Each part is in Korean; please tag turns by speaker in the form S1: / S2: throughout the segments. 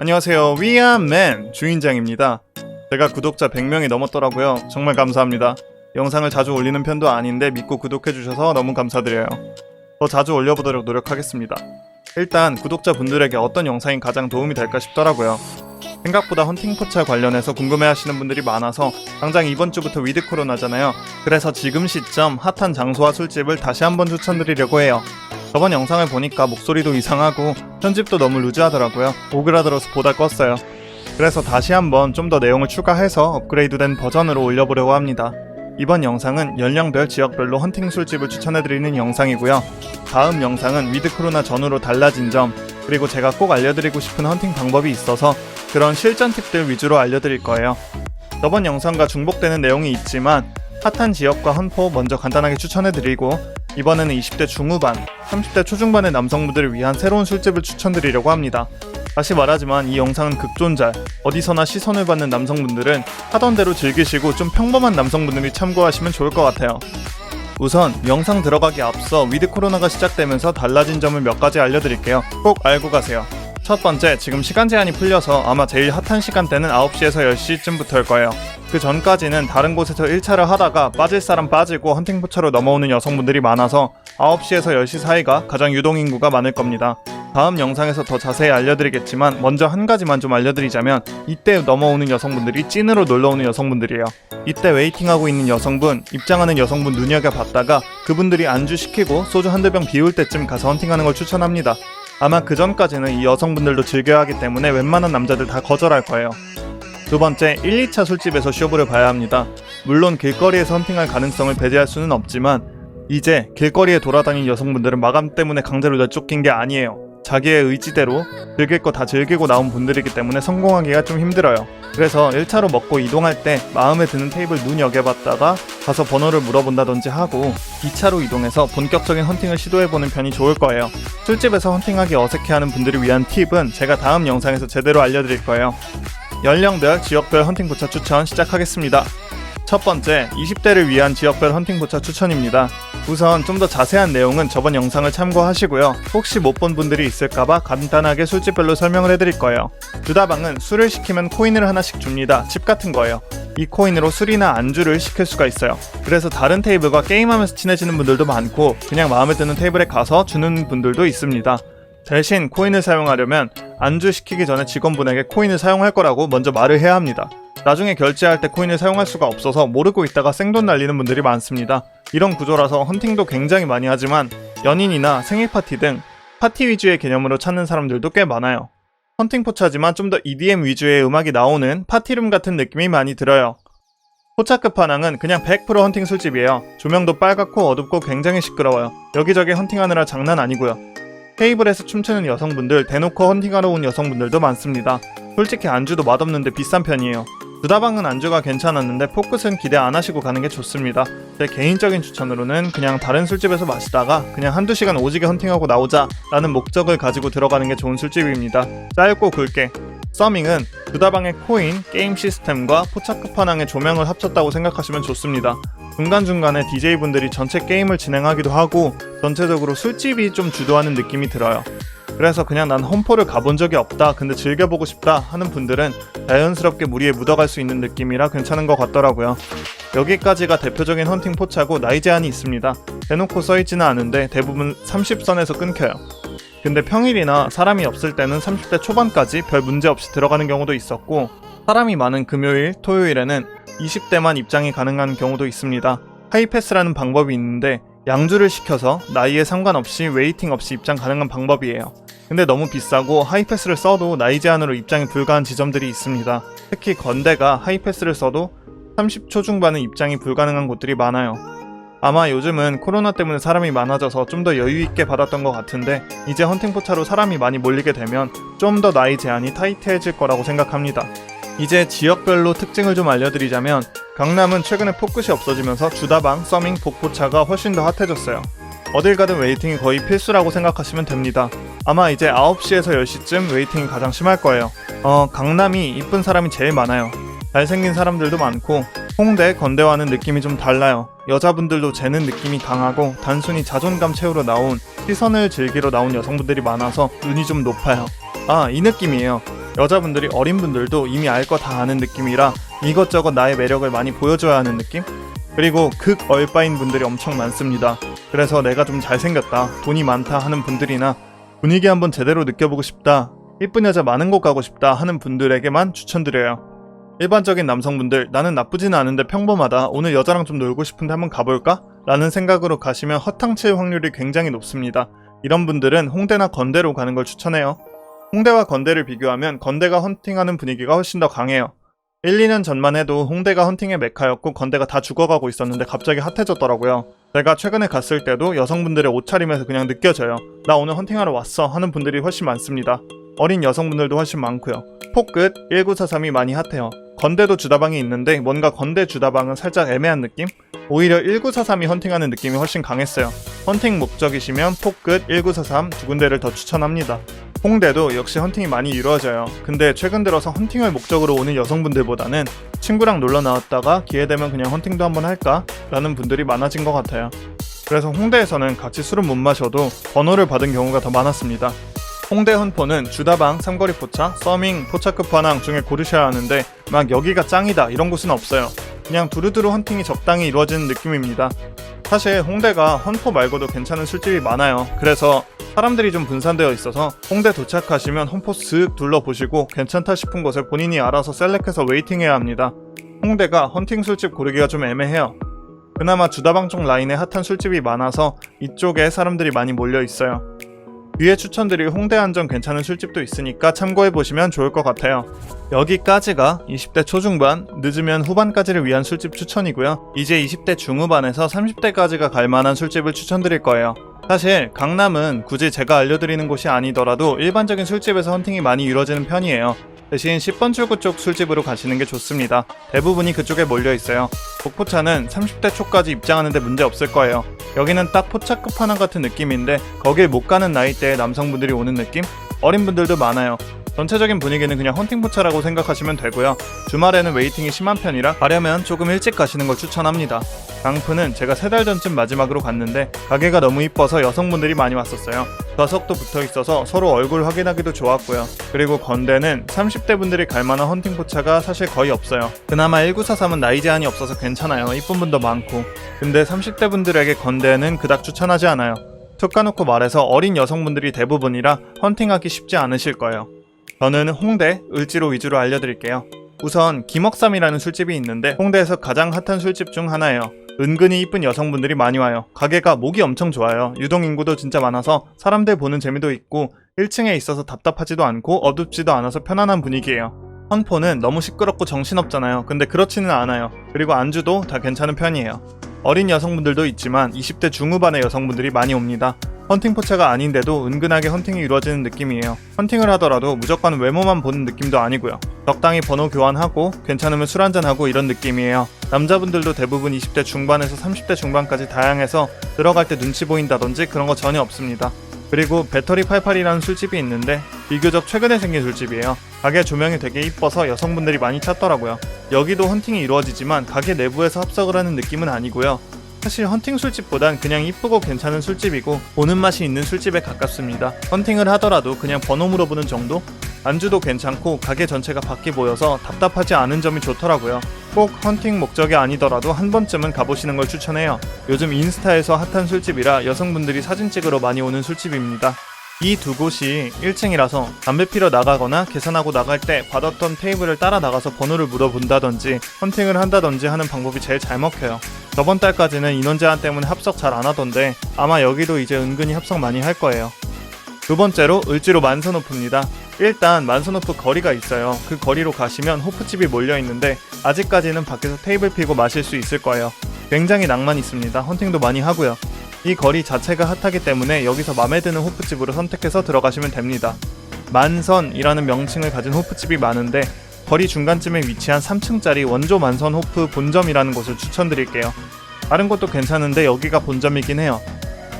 S1: 안녕하세요. 위암맨 주인장입니다. 제가 구독자 100명이 넘었더라고요. 정말 감사합니다. 영상을 자주 올리는 편도 아닌데 믿고 구독해주셔서 너무 감사드려요. 더 자주 올려보도록 노력하겠습니다. 일단 구독자분들에게 어떤 영상이 가장 도움이 될까 싶더라고요. 생각보다 헌팅 포차 관련해서 궁금해하시는 분들이 많아서 당장 이번 주부터 위드 코로나잖아요. 그래서 지금 시점 핫한 장소와 술집을 다시 한번 추천드리려고 해요. 저번 영상을 보니까 목소리도 이상하고 편집도 너무 루즈하더라고요. 오그라들어서 보다 껐어요. 그래서 다시 한번 좀 더 내용을 추가해서 업그레이드된 버전으로 올려보려고 합니다. 이번 영상은 연령별 지역별로 헌팅 술집을 추천해드리는 영상이고요. 다음 영상은 위드 코로나 전후로 달라진 점, 그리고 제가 꼭 알려드리고 싶은 헌팅 방법이 있어서 그런 실전 팁들 위주로 알려드릴 거예요. 저번 영상과 중복되는 내용이 있지만 핫한 지역과 헌포 먼저 간단하게 추천해드리고 이번에는 20대 중후반, 30대 초중반의 남성분들을 위한 새로운 술집을 추천드리려고 합니다. 다시 말하지만 이 영상은 극존잘, 어디서나 시선을 받는 남성분들은 하던 대로 즐기시고 좀 평범한 남성분들이 참고하시면 좋을 것 같아요. 우선 영상 들어가기 앞서 위드 코로나가 시작되면서 달라진 점을 몇 가지 알려드릴게요. 꼭 알고 가세요. 첫 번째, 지금 시간 제한이 풀려서 아마 제일 핫한 시간대는 9시에서 10시쯤부터일 거예요. 그 전까지는 다른 곳에서 1차를 하다가 빠질 사람 빠지고 헌팅포차로 넘어오는 여성분들이 많아서 9시에서 10시 사이가 가장 유동인구가 많을 겁니다. 다음 영상에서 더 자세히 알려드리겠지만 먼저 한 가지만 좀 알려드리자면 이때 넘어오는 여성분들이 찐으로 놀러오는 여성분들이에요. 이때 웨이팅하고 있는 여성분, 입장하는 여성분 눈여겨봤다가 그분들이 안주 시키고 소주 한두 병 비울 때쯤 가서 헌팅하는 걸 추천합니다. 아마 그 전까지는 이 여성분들도 즐겨야 하기 때문에 웬만한 남자들 다 거절할 거예요. 두 번째, 1, 2차 술집에서 쇼부를 봐야 합니다. 물론 길거리에서 헌팅할 가능성을 배제할 수는 없지만 이제 길거리에 돌아다니는 여성분들은 마감 때문에 강제로 내쫓긴 게 아니에요. 자기의 의지대로 즐길 거 다 즐기고 나온 분들이기 때문에 성공하기가 좀 힘들어요. 그래서 1차로 먹고 이동할 때 마음에 드는 테이블 눈여겨봤다가 가서 번호를 물어본다든지 하고 2차로 이동해서 본격적인 헌팅을 시도해보는 편이 좋을 거예요. 술집에서 헌팅하기 어색해하는 분들을 위한 팁은 제가 다음 영상에서 제대로 알려드릴 거예요. 연령별, 지역별 헌팅 포차 추천 시작하겠습니다. 첫 번째, 20대를 위한 지역별 헌팅 포차 추천입니다. 우선 좀 더 자세한 내용은 저번 영상을 참고하시고요. 혹시 못 본 분들이 있을까봐 간단하게 술집별로 설명을 해드릴 거예요. 주다방은 술을 시키면 코인을 하나씩 줍니다. 칩 같은 거예요. 이 코인으로 술이나 안주를 시킬 수가 있어요. 그래서 다른 테이블과 게임하면서 친해지는 분들도 많고 그냥 마음에 드는 테이블에 가서 주는 분들도 있습니다. 대신 코인을 사용하려면 안주 시키기 전에 직원분에게 코인을 사용할 거라고 먼저 말을 해야 합니다. 나중에 결제할 때 코인을 사용할 수가 없어서 모르고 있다가 생돈 날리는 분들이 많습니다. 이런 구조라서 헌팅도 굉장히 많이 하지만 연인이나 생일 파티 등 파티 위주의 개념으로 찾는 사람들도 꽤 많아요. 헌팅 포차지만 좀 더 EDM 위주의 음악이 나오는 파티룸 같은 느낌이 많이 들어요. 포차 끝판왕은 그냥 100% 헌팅 술집이에요. 조명도 빨갛고 어둡고 굉장히 시끄러워요. 여기저기 헌팅하느라 장난 아니고요. 테이블에서 춤추는 여성분들, 대놓고 헌팅하러 온 여성분들도 많습니다. 솔직히 안주도 맛없는데 비싼 편이에요. 두다방은 안주가 괜찮았는데 포끝은 기대 안 하시고 가는 게 좋습니다. 제 개인적인 추천으로는 그냥 다른 술집에서 마시다가 그냥 한두 시간 오지게 헌팅하고 나오자 라는 목적을 가지고 들어가는 게 좋은 술집입니다. 짧고 굵게. 서밍은 두다방의 코인, 게임 시스템과 포차 끝판왕의 조명을 합쳤다고 생각하시면 좋습니다. 중간중간에 DJ분들이 전체 게임을 진행하기도 하고 전체적으로 술집이 좀 주도하는 느낌이 들어요. 그래서 그냥 난 험포를 가본 적이 없다 근데 즐겨보고 싶다 하는 분들은 자연스럽게 무리에 묻어갈 수 있는 느낌이라 괜찮은 것 같더라고요. 여기까지가 대표적인 헌팅 포차고 나이 제한이 있습니다. 대놓고 써있지는 않은데 대부분 30선에서 끊겨요. 근데 평일이나 사람이 없을 때는 30대 초반까지 별 문제 없이 들어가는 경우도 있었고 사람이 많은 금요일, 토요일에는 20대만 입장이 가능한 경우도 있습니다. 하이패스라는 방법이 있는데 양주를 시켜서 나이에 상관없이 웨이팅 없이 입장 가능한 방법이에요. 근데 너무 비싸고 하이패스를 써도 나이 제한으로 입장이 불가한 지점들이 있습니다. 특히 건대가 하이패스를 써도 30초 중반은 입장이 불가능한 곳들이 많아요. 아마 요즘은 코로나 때문에 사람이 많아져서 좀 더 여유 있게 받았던 것 같은데 이제 헌팅포차로 사람이 많이 몰리게 되면 좀 더 나이 제한이 타이트해질 거라고 생각합니다. 이제 지역별로 특징을 좀 알려드리자면 강남은 최근에 포끝이 없어지면서 주다방, 서밍, 복포차가 훨씬 더 핫해졌어요. 어딜 가든 웨이팅이 거의 필수라고 생각하시면 됩니다. 아마 이제 9시에서 10시쯤 웨이팅이 가장 심할 거예요. 어, 강남이 이쁜 사람이 제일 많아요. 잘생긴 사람들도 많고 홍대, 건대와는 느낌이 좀 달라요. 여자분들도 재는 느낌이 강하고 단순히 자존감 채우러 나온 시선을 즐기러 나온 여성분들이 많아서 눈이 좀 높아요. 아, 이 느낌이에요. 여자분들이 어린 분들도 이미 알 거 다 아는 느낌이라 이것저것 나의 매력을 많이 보여줘야 하는 느낌? 그리고 극 얼빠인 분들이 엄청 많습니다. 그래서 내가 좀 잘생겼다, 돈이 많다 하는 분들이나 분위기 한번 제대로 느껴보고 싶다, 이쁜 여자 많은 곳 가고 싶다 하는 분들에게만 추천드려요. 일반적인 남성분들 나는 나쁘지는 않은데 평범하다 오늘 여자랑 좀 놀고 싶은데 한번 가볼까? 라는 생각으로 가시면 허탕칠 확률이 굉장히 높습니다. 이런 분들은 홍대나 건대로 가는 걸 추천해요. 홍대와 건대를 비교하면 건대가 헌팅하는 분위기가 훨씬 더 강해요. 1, 2년 전만 해도 홍대가 헌팅의 메카였고 건대가 다 죽어가고 있었는데 갑자기 핫해졌더라고요. 제가 최근에 갔을 때도 여성분들의 옷차림에서 그냥 느껴져요. 나 오늘 헌팅하러 왔어 하는 분들이 훨씬 많습니다. 어린 여성분들도 훨씬 많고요. 폭끝 1943이 많이 핫해요. 건대도 주다방이 있는데 뭔가 건대 주다방은 살짝 애매한 느낌? 오히려 1943이 헌팅하는 느낌이 훨씬 강했어요. 헌팅 목적이시면 폭끝 1943 두 군데를 더 추천합니다. 홍대도 역시 헌팅이 많이 이루어져요. 근데 최근 들어서 헌팅을 목적으로 오는 여성분들보다는 친구랑 놀러 나왔다가 기회되면 그냥 헌팅도 한번 할까? 라는 분들이 많아진 것 같아요. 그래서 홍대에서는 같이 술은 못 마셔도 번호를 받은 경우가 더 많았습니다. 홍대 헌포는 주다방, 삼거리 포차, 서밍, 포차 끝판왕 중에 고르셔야 하는데 막 여기가 짱이다 이런 곳은 없어요. 그냥 두루두루 헌팅이 적당히 이루어지는 느낌입니다. 사실 홍대가 헌포 말고도 괜찮은 술집이 많아요. 그래서 사람들이 좀 분산되어 있어서 홍대 도착하시면 헌포 쓱 둘러보시고 괜찮다 싶은 곳을 본인이 알아서 셀렉해서 웨이팅해야 합니다. 홍대가 헌팅 술집 고르기가 좀 애매해요. 그나마 주다방 쪽 라인에 핫한 술집이 많아서 이쪽에 사람들이 많이 몰려 있어요. 위에 추천드릴 홍대 안전 괜찮은 술집도 있으니까 참고해보시면 좋을 것 같아요. 여기까지가 20대 초중반, 늦으면 후반까지를 위한 술집 추천이고요. 이제 20대 중후반에서 30대까지가 갈 만한 술집을 추천드릴 거예요. 사실 강남은 굳이 제가 알려드리는 곳이 아니더라도 일반적인 술집에서 헌팅이 많이 이루어지는 편이에요. 대신 10번 출구 쪽 술집으로 가시는 게 좋습니다. 대부분이 그쪽에 몰려 있어요. 복포차는 30대 초까지 입장하는데 문제 없을 거예요. 여기는 딱 포차 끝판왕 같은 느낌인데 거길 못 가는 나이대의 남성분들이 오는 느낌? 어린 분들도 많아요. 전체적인 분위기는 그냥 헌팅 포차라고 생각하시면 되고요. 주말에는 웨이팅이 심한 편이라 가려면 조금 일찍 가시는 걸 추천합니다. 강프는 제가 세 달 전쯤 마지막으로 갔는데 가게가 너무 이뻐서 여성분들이 많이 왔었어요. 좌석도 붙어 있어서 서로 얼굴 확인하기도 좋았고요. 그리고 건대는 30대 분들이 갈 만한 헌팅 포차가 사실 거의 없어요. 그나마 1943은 나이 제한이 없어서 괜찮아요. 이쁜 분도 많고. 근데 30대 분들에게 건대는 그닥 추천하지 않아요. 툭 까놓고 말해서 어린 여성분들이 대부분이라 헌팅하기 쉽지 않으실 거예요. 저는 홍대, 을지로 위주로 알려드릴게요. 우선 김억삼이라는 술집이 있는데 홍대에서 가장 핫한 술집 중 하나예요. 은근히 이쁜 여성분들이 많이 와요. 가게가 목이 엄청 좋아요. 유동 인구도 진짜 많아서 사람들 보는 재미도 있고 1층에 있어서 답답하지도 않고 어둡지도 않아서 편안한 분위기예요. 헌포는 너무 시끄럽고 정신없잖아요. 근데 그렇지는 않아요. 그리고 안주도 다 괜찮은 편이에요. 어린 여성분들도 있지만 20대 중후반의 여성분들이 많이 옵니다. 헌팅 포차가 아닌데도 은근하게 헌팅이 이루어지는 느낌이에요. 헌팅을 하더라도 무조건 외모만 보는 느낌도 아니고요. 적당히 번호 교환하고 괜찮으면 술 한잔하고 이런 느낌이에요. 남자분들도 대부분 20대 중반에서 30대 중반까지 다양해서 들어갈 때 눈치 보인다든지 그런 거 전혀 없습니다. 그리고 배터리 88이라는 술집이 있는데 비교적 최근에 생긴 술집이에요. 가게 조명이 되게 이뻐서 여성분들이 많이 찾더라고요. 여기도 헌팅이 이루어지지만 가게 내부에서 합석을 하는 느낌은 아니고요. 사실 헌팅 술집보단 그냥 이쁘고 괜찮은 술집이고 보는 맛이 있는 술집에 가깝습니다. 헌팅을 하더라도 그냥 번호 물어보는 정도? 안주도 괜찮고 가게 전체가 밖이 보여서 답답하지 않은 점이 좋더라고요. 꼭 헌팅 목적이 아니더라도 한 번쯤은 가보시는 걸 추천해요. 요즘 인스타에서 핫한 술집이라 여성분들이 사진 찍으러 많이 오는 술집입니다. 이 두 곳이 1층이라서 담배 피러 나가거나 계산하고 나갈 때 받았던 테이블을 따라 나가서 번호를 물어본다든지 헌팅을 한다든지 하는 방법이 제일 잘 먹혀요. 저번 달까지는 인원 제한 때문에 합석 잘 안 하던데 아마 여기도 이제 은근히 합석 많이 할 거예요. 두 번째로 을지로 만선호프입니다. 일단 만선호프 거리가 있어요. 그 거리로 가시면 호프집이 몰려 있는데 아직까지는 밖에서 테이블 피고 마실 수 있을 거예요. 굉장히 낭만 있습니다. 헌팅도 많이 하고요. 이 거리 자체가 핫하기 때문에 여기서 마음에 드는 호프집으로 선택해서 들어가시면 됩니다. 만선이라는 명칭을 가진 호프집이 많은데 거리 중간쯤에 위치한 3층짜리 원조 만선 호프 본점이라는 곳을 추천드릴게요. 다른 곳도 괜찮은데 여기가 본점이긴 해요.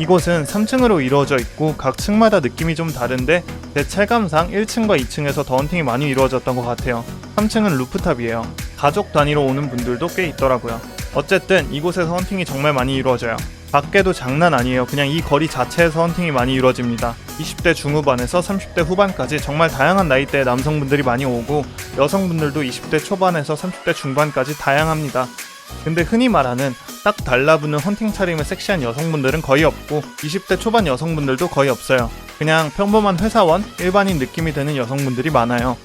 S1: 이곳은 3층으로 이루어져 있고 각 층마다 느낌이 좀 다른데 제 체감상 1층과 2층에서 더 헌팅이 많이 이루어졌던 것 같아요. 3층은 루프탑이에요. 가족 단위로 오는 분들도 꽤 있더라고요. 어쨌든 이곳에서 헌팅이 정말 많이 이루어져요. 밖에도 장난 아니에요. 그냥 이 거리 자체에서 헌팅이 많이 이루어집니다. 20대 중후반에서 30대 후반까지 정말 다양한 나이대의 남성분들이 많이 오고 여성분들도 20대 초반에서 30대 중반까지 다양합니다. 근데 흔히 말하는 딱 달라붙는 헌팅 차림의 섹시한 여성분들은 거의 없고 20대 초반 여성분들도 거의 없어요. 그냥 평범한 회사원, 일반인 느낌이 드는 여성분들이 많아요.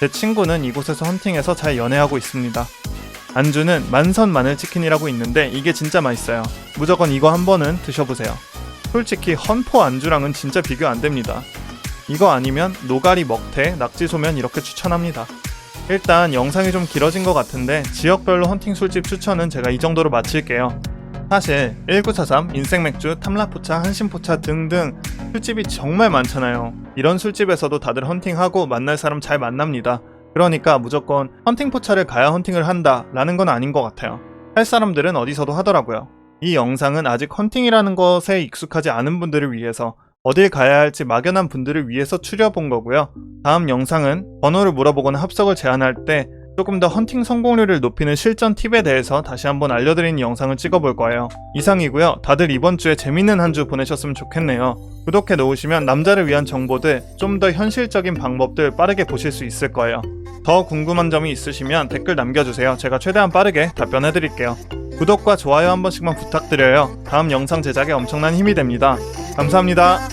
S1: 제 친구는 이곳에서 헌팅해서 잘 연애하고 있습니다. 안주는 만선 마늘 치킨이라고 있는데 이게 진짜 맛있어요. 무조건 이거 한 번은 드셔보세요. 솔직히 헌포 안주랑은 진짜 비교 안 됩니다. 이거 아니면 노가리 먹태, 낙지 소면 이렇게 추천합니다. 일단 영상이 좀 길어진 것 같은데 지역별로 헌팅 술집 추천은 제가 이 정도로 마칠게요. 사실 1943, 인생맥주, 탐라포차, 한신포차 등등 술집이 정말 많잖아요. 이런 술집에서도 다들 헌팅하고 만날 사람 잘 만납니다. 그러니까 무조건 헌팅포차를 가야 헌팅을 한다 라는 건 아닌 것 같아요. 할 사람들은 어디서도 하더라고요. 이 영상은 아직 헌팅이라는 것에 익숙하지 않은 분들을 위해서 어딜 가야 할지 막연한 분들을 위해서 추려본 거고요. 다음 영상은 번호를 물어보거나 합석을 제안할 때 조금 더 헌팅 성공률을 높이는 실전 팁에 대해서 다시 한번 알려드리는 영상을 찍어볼 거예요. 이상이고요. 다들 이번 주에 재밌는 한 주 보내셨으면 좋겠네요. 구독해 놓으시면 남자를 위한 정보들, 좀 더 현실적인 방법들 빠르게 보실 수 있을 거예요. 더 궁금한 점이 있으시면 댓글 남겨주세요. 제가 최대한 빠르게 답변해 드릴게요. 구독과 좋아요 한 번씩만 부탁드려요. 다음 영상 제작에 엄청난 힘이 됩니다. 감사합니다.